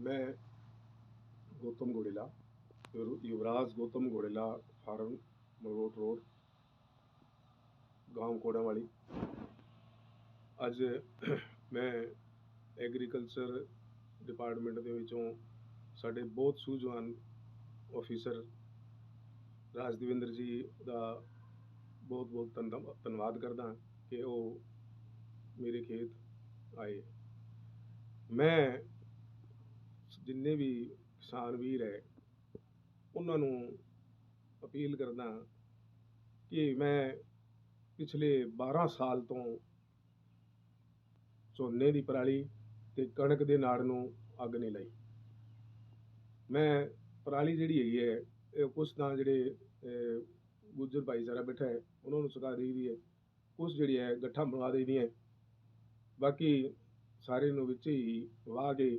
मैं गौतम गोड़ेला युव- युवराज Gautam गोड़ेला farm Malout road ਗਾਂਵ ਕੋੜਾਵਾਲੀ ਅੱਜ ਮੈਂ ਐਗਰੀਕਲਚਰ ਡਿਪਾਰਟਮੈਂਟ ਦੇ ਵਿੱਚੋਂ ਸਾਡੇ ਬਹੁਤ ਸੂਝਵਾਨ ਆਫੀਸਰ ਰਾਜਦਵਿੰਦਰ ਜੀ ਦਾ ਬਹੁਤ ਬਹੁਤ ਧੰਨਵਾ- ਧੰਨਵਾਦ ਕਰਦਾ ਕਿ ਉਹ ਮੇਰੇ ਖੇਤ ਆਏ ਮੈਂ ਜਿੰਨੇ ਵੀ ਕਿਸਾਨ ਵੀਰ ਹੈ, ਉਹਨਾਂ ਨੂੰ ਅਪੀਲ ਕਰਦਾ ਕਿ ਮੈਂ ਪਿਛਲੇ 12 ਸਾਲ ਤੋਂ ਝੋਨੇ ਦੀ ਪਰਾਲੀ ਤੇ ਕਣਕ ਦੇ ਨਾੜ ਨੂੰ ਅੱਗ ਨਹੀਂ ਲਾਈ ਮੈਂ ਪਰਾਲੀ ਜਿਹੜੀ ਹੈਗੀ ਹੈ, ਇਹ ਕੁਛ ਤਾਂ ਜਿਹੜੇ ਗੁੱਜਰ ਭਾਈਚਾਰਾ ਬੈਠਾ ਹੈ, ਉਹਨਾਂ ਨੂੰ ਸੁਕਾ ਦੇਈਦੀ ਹੈ ਕੁਛ ਜਿਹੜੀ ਹੈ, ਗੱਠਾਂ ਬਣਾ ਦੇਈਦੀਆਂ ਹੈ। ਬਾਕੀ ਸਾਰੇ ਨੂੰ ਵਿੱਚ ਹੀ ਵਾਹ ਕੇ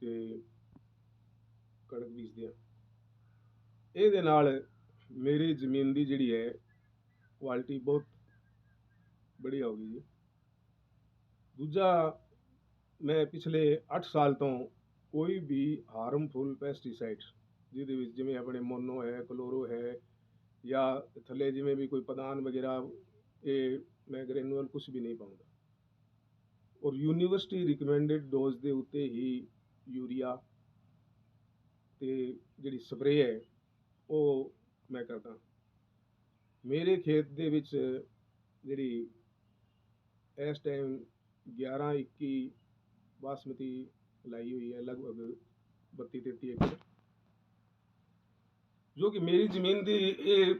ਤੇ ਕਣਕ ਬੀਜਦੇ ਆ ਇਹਦੇ ਨਾਲ ਮੇਰੀ ਜ਼ਮੀਨ ਦੀ ਜਿਹੜੀ ਹੈ ਕੁਆਲਿਟੀ ਬਹੁਤ ਬੜੀ ਹੋ ਗਈ ਜੀ। ਦੂਜਾ, ਮੈਂ ਪਿਛਲੇ 8 ਸਾਲ ਤੋਂ ਕੋਈ ਵੀ ਹਾਰਮਫੁਲ ਪੈਸਟੀਸਾਈਡ ਜਿਹਦੇ ਵਿੱਚ ਜਿਵੇਂ ਆਪਣੇ ਮੋਨੋ ਹੈ, ਕਲੋਰੋ ਹੈ ਜਾਂ ਥੱਲੇ ਜਿਵੇਂ ਵੀ ਕੋਈ ਪਦਾਨ ਵਗੈਰਾ, ਇਹ ਮੈਂ ਗ੍ਰੈਨੂਅਲ ਕੁਝ ਵੀ ਨਹੀਂ ਪਾਉਂਦਾ। ਔਰ ਯੂਨੀਵਰਸਿਟੀ ਰਿਕਮੈਂਡਡ ਡੋਜ਼ ਦੇ ਉੱਤੇ ਹੀ ਯੂਰੀਆ ਅਤੇ ਜਿਹੜੀ ਸਪਰੇਅ ਹੈ, ਉਹ ਮੈਂ ਕਰਦਾ। ਮੇਰੇ ਖੇਤ ਦੇ ਵਿੱਚ ਜਿਹੜੀ ਇਸ ਟਾਈਮ 11 21 ਬਾਸਮਤੀ ਲਾਈ ਹੋਈ ਹੈ, ਲਗਭਗ 32 33 ਏਕੜ। ਜੋ ਕਿ ਮੇਰੀ ਜ਼ਮੀਨ ਦੀ ਇਹ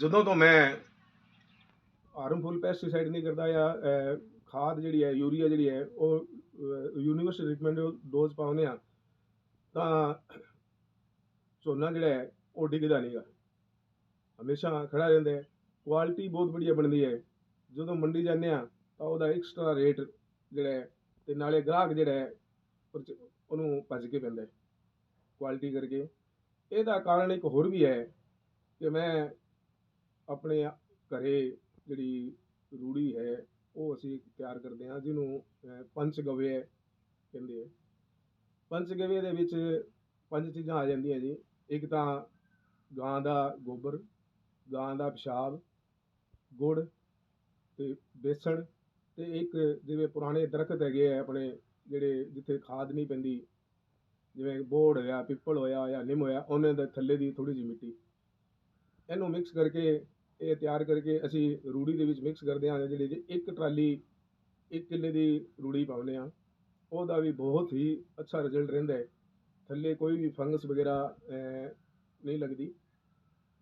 ਜਦੋਂ ਤੋਂ ਮੈਂ ਹਾਰਮਫੁਲ ਪੈਸਟੀਸਾਈਡ ਨਹੀਂ ਕਰਦਾ ਜਾਂ ਖਾਦ ਜਿਹੜੀ ਹੈ, ਯੂਰੀਆ ਜਿਹੜੀ ਹੈ, ਉਹ ਯੂਨੀਵਰਸਿਟੀ ਰਿਕਮੈਂਡਡ ਡੋਜ਼ ਪਾਉਂਦੇ ਆ ਤਾਂ ਝੋਨਾ ਜਿਹੜਾ ਹੈ, ਉਹ ਡਿੱਗਦਾ ਨਹੀਂਗਾ ਹਮੇਸ਼ਾ ਖੜਾ ਰਹਿੰਦਾ ਹੈ। ਕੁਆਲਿਟੀ ਬਹੁਤ ਵਧੀਆ ਬਣਦੀ ਹੈ। ਜਦੋਂ ਮੰਡੀ ਜਾਂਦੇ ਆ ਤਾਂ ਉਹਦਾ ਐਕਸਟਰਾ ਰੇਟ ਜਿਹੜਾ ਹੈ ਤੇ ਨਾਲੇ ਗ੍ਰਾਹਕ ਜਿਹੜਾ ਹੈ ਉਹਨੂੰ ਭੱਜ ਕੇ ਪੈਂਦਾ ਹੈ ਕੁਆਲਿਟੀ ਕਰਕੇ। ਇਹਦਾ ਕਾਰਨ ਇੱਕ ਹੋਰ ਵੀ ਹੈ ਕਿ ਮੈਂ ਆਪਣੇ ਘਰੇ ਜਿਹੜੀ ਰੂੜੀ ਹੈ ਉਹ ਅਸੀਂ ਤਿਆਰ ਕਰਦੇ ਹਾਂ ਜਿਹਨੂੰ ਅਹ, ਗਵੇ ਕਹਿੰਦੇ ਆ। ਪੰਚ ਗਵੇ ਦੇ ਵਿੱਚ ਪੰਜ ਚੀਜ਼ਾਂ ਆ ਜਾਂਦੀਆਂ ਜੀ। ਇੱਕ ਤਾਂ ਗਾਂ ਦਾ ਗੋਬਰ ਗਾਂ ਦਾ ਪਿਸ਼ਾਬ ਗੁੜ ਤੇ ਬੇਸਣ ਤੇ ਇੱਕ ਜਿਵੇਂ ਪੁਰਾਣੇ ਦਰਖਤ ਹੈਗੇ ਆ ਆਪਣੇ ਜਿਹੜੇ ਜਿੱਥੇ ਖਾਦ ਨਹੀਂ ਪੈਂਦੀ ਜਿਵੇਂ ਬੋੜ ਹੋਇਆ ਪਿੱਪਲ ਹੋਇਆ ਜਾਂ ਨਿੰਮ ਹੋਇਆ ਉਹਨਾਂ ਦੇ ਥੱਲੇ ਦੀ ਥੋੜੀ ਜਿਹੀ ਮਿੱਟੀ। ਇਹਨੂੰ ਮਿਕਸ ਕਰਕੇ ਇਹ ਤਿਆਰ ਕਰਕੇ ਅਸੀਂ ਰੂੜੀ ਦੇ ਵਿੱਚ ਮਿਕਸ ਕਰਦੇ ਹਾਂ ਜਿਹੜੀ ਜੀ ਇੱਕ ਟਰਾਲੀ ਇੱਕ ਕਿੱਲੇ ਦੀ ਰੂੜੀ ਪਾਉਂਦੇ ਹਾਂ। ਉਹਦਾ ਵੀ ਬਹੁਤ ਹੀ ਅੱਛਾ ਰਿਜ਼ਲਟ ਰਹਿੰਦਾ ਹੈ। ਥੱਲੇ ਕੋਈ ਵੀ ਫੰਗਸ ਵਗੈਰਾ ਨਹੀਂ ਲੱਗਦੀ।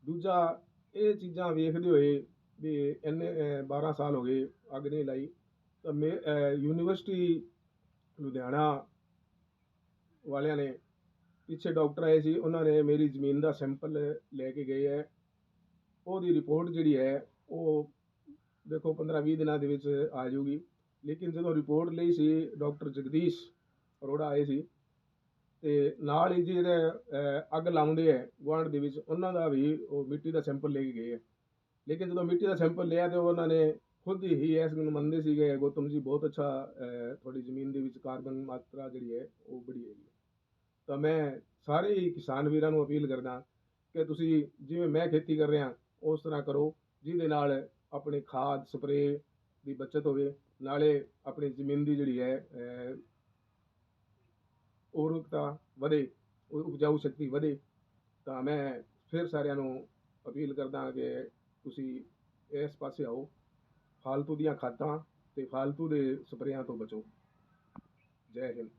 ਦੂਜਾ ਇਹ ਚੀਜ਼ਾਂ ਵੇਖਦੇ ਹੋਏ ਵੀ ਇੰਨੇ ਅਹ, 12 ਸਾਲ ਹੋ ਗਏ ਅੱਗ ਨਹੀਂ ਲਾਈ। ਤਾਂ ਮੇ ਯੂਨੀਵਰਸਿਟੀ ਲੁਧਿਆਣਾ ਵਾਲਿਆਂ ਨੇ ਪਿੱਛੇ ਡਾਕਟਰ ਆਏ ਸੀ। ਉਹਨਾਂ ਨੇ ਮੇਰੀ ਜ਼ਮੀਨ ਦਾ ਸੈਂਪਲ ਲੈ ਕੇ ਗਏ ਹੈ। ਉਹਦੀ ਰਿਪੋਰਟ ਜਿਹੜੀ ਹੈ ਉਹ ਦੇਖੋ 15-20 ਦਿਨਾਂ ਦੇ ਵਿੱਚ ਆ ਜਾਊਗੀ। ਲੇਕਿਨ ਜਦੋਂ ਰਿਪੋਰਟ ਲਈ ਸੀ ਡਾਕਟਰ ਜਗਦੀਸ਼ ਅਰੋੜਾ ਆਏ ਸੀ ਤੇ ਨਾਲ ਹੀ ਜਿਹੜੇ ਅਹ, ਅੱਗ ਲਾਉਂਦੇ ਹੈ ਗੁਆਂਢ ਦੇ ਵਿੱਚ ਉਹਨਾਂ ਦਾ ਵੀ ਉਹ ਮਿੱਟੀ ਦਾ ਸੈਂਪਲ ਲੈ ਕੇ ਗਏ ਹੈ। ਲੇਕਿਨ ਜਦੋਂ ਮਿੱਟੀ ਦਾ ਸੈਂਪਲ ਲਿਆ ਤੇ ਉਹਨਾਂ ਨੇ ਖੁਦ ਹੀ ਇਸ ਨੂੰ ਮੰਨਦੇ ਸੀਗੇ ਗੌਤਮ ਜੀ ਬਹੁਤ ਅੱਛਾ ਤੁਹਾਡੀ ਜ਼ਮੀਨ ਦੇ ਵਿੱਚ ਕਾਰਬਨ ਮਾਤਰਾ ਜਿਹੜੀ ਹੈ ਉਹ ਬੜੀ ਹੈਗੀ ਤਾਂ ਮੈਂ ਸਾਰੇ ਹੀ ਕਿਸਾਨ ਵੀਰਾਂ ਨੂੰ ਅਪੀਲ ਕਰਦਾ ਕਿ ਤੁਸੀਂ ਜਿਵੇਂ ਮੈਂ ਖੇਤੀ ਕਰ ਰਿਹਾ ਉਸ ਤਰ੍ਹਾਂ ਕਰੋ ਜਿਹਦੇ ਨਾਲ ਆਪਣੇ ਖਾਦ ਸਪਰੇਅ ਦੀ ਬਚਤ ਹੋਵੇ ਨਾਲੇ ਆਪਣੀ ਜ਼ਮੀਨ ਦੀ ਜਿਹੜੀ ਹੈ ਅਹ, ਉਰਵਰਤਾ ਵਧੇ ਉਪਜਾਊ ਸ਼ਕਤੀ ਵਧੇ ਤਾਂ ਮੈਂ ਫਿਰ ਸਾਰਿਆਂ ਨੂੰ ਅਪੀਲ ਕਰਦਾ ਕਿ ਤੁਸੀਂ ਇਸ ਪਾਸੇ ਆਓ ਫਾਲਤੂ ਦੀਆਂ ਖਾਦਾਂ ਤੇ ਫਾਲਤੂ ਦੇ ਸਪਰੇਆਂ ਤੋਂ ਬਚੋ। ਜੈ ਹਿੰਦ।